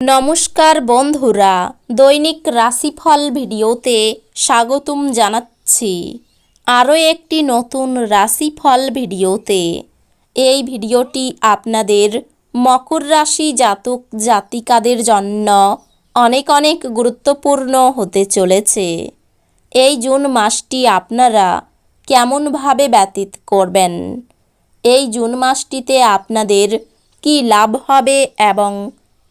নমস্কার বন্ধুরা, দৈনিক রাশিফল ভিডিওতে স্বাগতম জানাচ্ছি। আরও একটি নতুন রাশিফল ভিডিওতে। এই ভিডিওটি আপনাদের মকর রাশি জাতক জাতিকাদের জন্য অনেক অনেক গুরুত্বপূর্ণ হতে চলেছে। এই জুন মাসটি আপনারা কেমনভাবে ব্যতীত করবেন? এই জুন মাসটিতে আপনাদের কি লাভ হবে এবং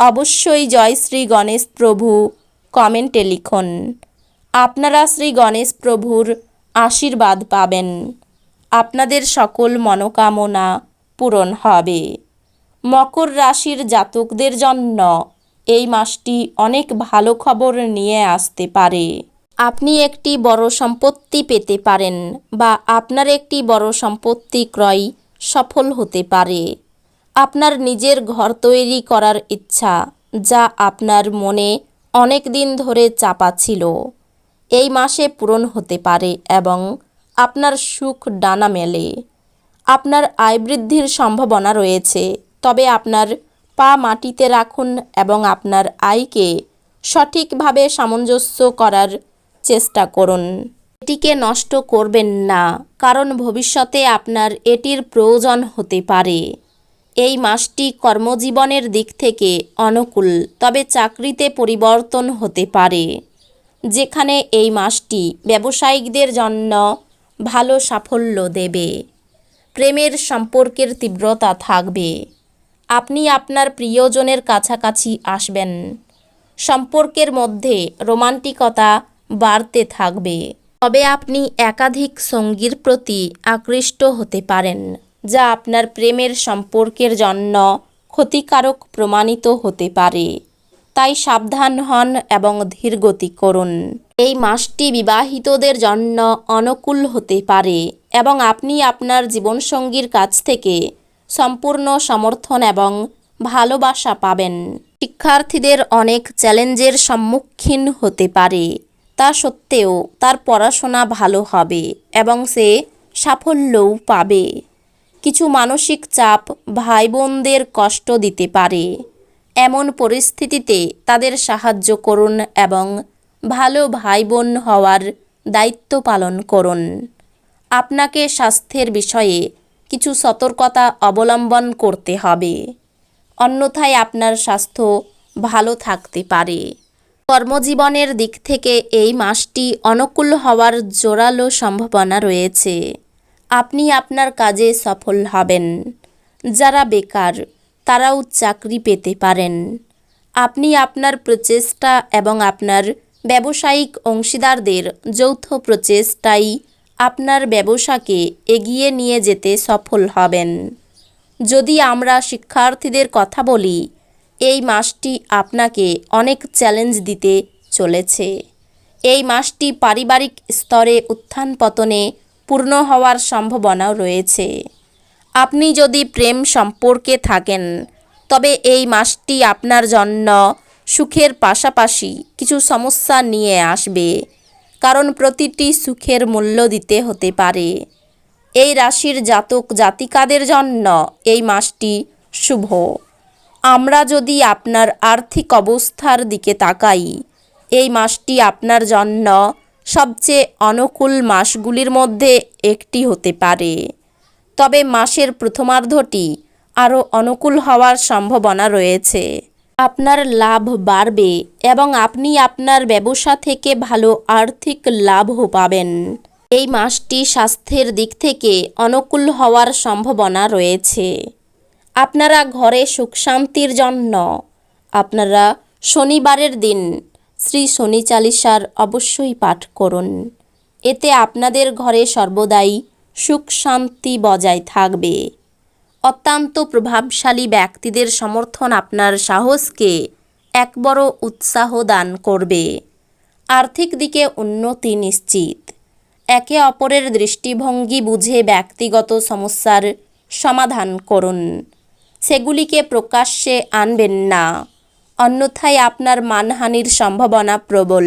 অবশ্যই জয় শ্রী গণেশ প্রভু, কমেন্টে লিখুন। আপনারা শ্রী গণেশ প্রভুর আশীর্বাদ পাবেন। আপনাদের সকল মনোকামনা পূরণ হবে। মকর রাশির জাতকদের জন্য এই মাসটি অনেক ভালো খবর নিয়ে আসতে পারে। আপনি একটি বড় সম্পত্তি পেতে পারেন বা আপনার একটি বড় সম্পত্তি ক্রয় সফল হতে পারে। আপনার নিজের ঘর তৈরি করার ইচ্ছা, যা আপনার মনে অনেক দিন ধরে চাপা ছিল। এই মাসে পূরণ হতে পারে এবং আপনার সুখ ডানা মেলে। আপনার আয় বৃদ্ধির সম্ভাবনা রয়েছে, তবে আপনার পা মাটিতে রাখুন এবং আপনার আয়কে সঠিকভাবে সামঞ্জস্য করার চেষ্টা করুন। এটিকে নষ্ট করবেন না, কারণ ভবিষ্যতে আপনার এটির প্রয়োজন হতে পারে। এই মাসটি কর্মজীবনের দিক থেকে অনুকূল, তবে চাকরিতে পরিবর্তন হতে পারে। যেখানে এই মাসটি ব্যবসায়িকদের জন্য ভালো সাফল্য দেবে। প্রেমের সম্পর্কের তীব্রতা থাকবে। আপনি আপনার প্রিয়জনের কাছাকাছি আসবেন। সম্পর্কের মধ্যে রোমান্টিকতা বাড়তে থাকবে। তবে আপনি একাধিক সঙ্গীর প্রতি আকৃষ্ট হতে পারেন। যা আপনার প্রেমের সম্পর্কের জন্য ক্ষতিকারক প্রমাণিত হতে পারে। তাই সাবধান হন এবং ধীরগতি করুন। এই মাসটি বিবাহিতদের জন্য অনুকূল হতে পারে এবং আপনি আপনার জীবনসঙ্গীর কাছ থেকে সম্পূর্ণ সমর্থন এবং ভালোবাসা পাবেন। শিক্ষার্থীদের অনেক চ্যালেঞ্জের সম্মুখীন হতে পারে। তা সত্ত্বেও তার পড়াশোনা ভালো হবে এবং সে সাফল্যও পাবে। কিছু মানসিক চাপ ভাই বোনদের কষ্ট দিতে পারে। এমন পরিস্থিতিতে তাদের সাহায্য করুন এবং ভালো ভাই বোন হওয়ার দায়িত্ব পালন করুন। আপনাকে স্বাস্থ্যের বিষয়ে কিছু সতর্কতা অবলম্বন করতে হবে। অন্যথায় আপনার স্বাস্থ্য ভালো থাকতে পারে। কর্মজীবনের দিক থেকে এই মাসটি অনুকূল হওয়ার জোরালো সম্ভাবনা রয়েছে। আপনি আপনার কাজে সফল হবেন। যারা বেকার, তারাও চাকরি পেতে পারেন। আপনি আপনার প্রচেষ্টা এবং আপনার ব্যবসায়িক অংশীদারদের যৌথ প্রচেষ্টাই আপনার ব্যবসাকে এগিয়ে নিয়ে যেতে সফল হবেন। যদি আমরা শিক্ষার্থীদের কথা বলি, এই মাসটি আপনাকে অনেক চ্যালেঞ্জ দিতে চলেছে। এই মাসটি পারিবারিক স্তরে উত্থান পতনে পূর্ণ হওয়ার সম্ভাবনাও রয়েছে। আপনি যদি প্রেম সম্পর্কে থাকেন, তবে এই মাসটি আপনার জন্য সুখের পাশাপাশি কিছু সমস্যা নিয়ে আসবে, কারণ প্রতিটি সুখের মূল্য দিতে হতে পারে। এই রাশির জাতক জাতিকাদের জন্য এই মাসটি শুভ। আমরা যদি আপনার আর্থিক অবস্থার দিকে তাকাই, এই মাসটি আপনার জন্য সবচেয়ে অনুকূল মাসগুলির মধ্যে একটি হতে পারে। তবে মাসের প্রথমার্ধটি আরও অনুকূল হওয়ার সম্ভাবনা রয়েছে। আপনার লাভ বাড়বে এবং আপনি আপনার ব্যবসা থেকে ভালো আর্থিক লাভও পাবেন। এই মাসটি স্বাস্থ্যের দিক থেকে অনুকূল হওয়ার সম্ভাবনা রয়েছে। আপনারা ঘরে সুখ শান্তির জন্য, আপনারা শনিবারের দিন শ্রী শনি চালিসার অবশ্যই পাঠ করুন। এতে আপনাদের ঘরে সর্বদাই সুখ শান্তি বজায় থাকবে। অত্যন্ত প্রভাবশালী ব্যক্তিদের সমর্থন আপনার সাহসকে এক বড় উৎসাহ দান করবে। আর্থিক দিকে উন্নতি নিশ্চিত। একে অপরের দৃষ্টিভঙ্গি বুঝে ব্যক্তিগত সমস্যার সমাধান করুন। সেগুলিকে প্রকাশ্যে আনবেন না। অন্যথায় আপনার মানহানির সম্ভাবনা প্রবল।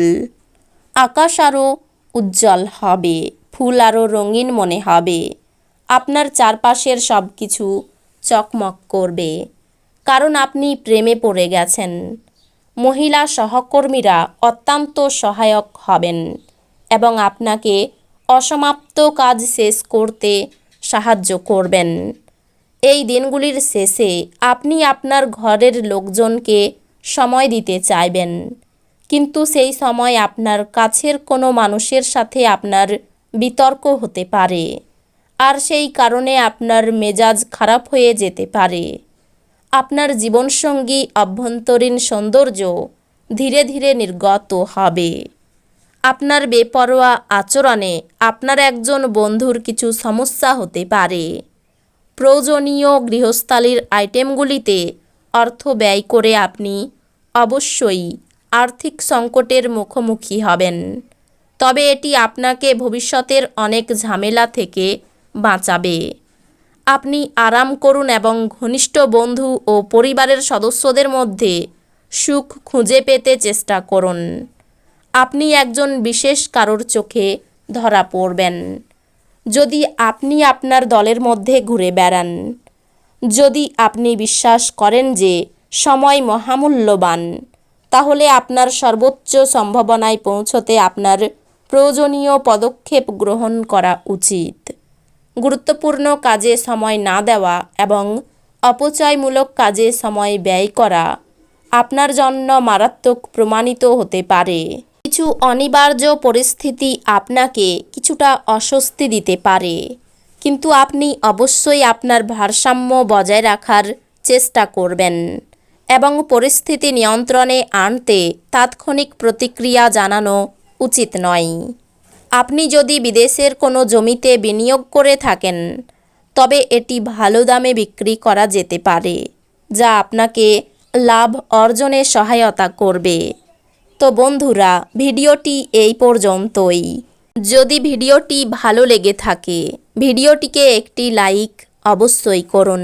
আকাশ আরও উজ্জ্বল হবে, ফুল আরও রঙিন মনে হবে। আপনার চারপাশের সব কিছু চকমক করবে। কারণ আপনি প্রেমে পড়ে গেছেন। মহিলা সহকর্মীরা অত্যন্ত সহায়ক হবেন এবং আপনাকে অসমাপ্ত কাজ শেষ করতে সাহায্য করবেন। এই দিনগুলির শেষে আপনি আপনার ঘরের লোকজনকে সময় দিতে চাইবেন। কিন্তু সেই সময় আপনার কাছের কোনো মানুষের সাথে আপনার বিতর্ক হতে পারে। আর সেই কারণে আপনার মেজাজ খারাপ হয়ে যেতে পারে। আপনার জীবনসঙ্গী অভ্যন্তরীণ সৌন্দর্য ধীরে ধীরে নির্গত হবে। আপনার বেপরোয়া আচরণে আপনার একজন বন্ধুর কিছু সমস্যা হতে পারে। প্রয়োজনীয় গৃহস্থালির আইটেমগুলিতে অর্থ ব্যয় করে আপনি অবশ্যই আর্থিক সংকটের মুখোমুখি হবেন। তবে এটি আপনাকে ভবিষ্যতের অনেক ঝামেলা থেকে বাঁচাবে। আপনি আরাম করুন এবং ঘনিষ্ঠ বন্ধু ও পরিবারের সদস্যদের মধ্যে সুখ খুঁজে পেতে চেষ্টা করুন। আপনি একজন বিশেষ কারোর চোখে ধরা পড়বেন। যদি আপনি আপনার দলের মধ্যে ঘুরে বেড়ান, যদি আপনি বিশ্বাস করেন যে সময় মহামূল্যবান। তাহলে আপনার সর্বোচ্চ সম্ভাবনায় পৌঁছতে আপনার প্রয়োজনীয় পদক্ষেপ গ্রহণ করা উচিত। গুরুত্বপূর্ণ কাজে সময় না দেওয়া এবং অপচয়মূলক কাজে সময় ব্যয় করা আপনার জন্য মারাত্মক প্রমাণিত হতে পারে। কিছু অনিবার্য পরিস্থিতি আপনাকে কিছুটা অস্বস্তি দিতে পারে। কিন্তু আপনি অবশ্যই আপনার ভারসাম্য বজায় রাখার চেষ্টা করবেন। এবং পরিস্থিতি নিয়ন্ত্রণে আনতে তাৎক্ষণিক প্রতিক্রিয়া জানানো উচিত নয়। আপনি যদি বিদেশের কোনো জমিতে বিনিয়োগ করে থাকেন, তবে এটি ভালো দামে বিক্রি করা যেতে পারে, যা আপনাকে লাভ অর্জনে সহায়তা করবে। তো বন্ধুরা, ভিডিওটি এই পর্যন্তই। যদি ভিডিওটি ভালো লেগে থাকে, ভিডিওটিকে একটি লাইক অবশ্যই করুন।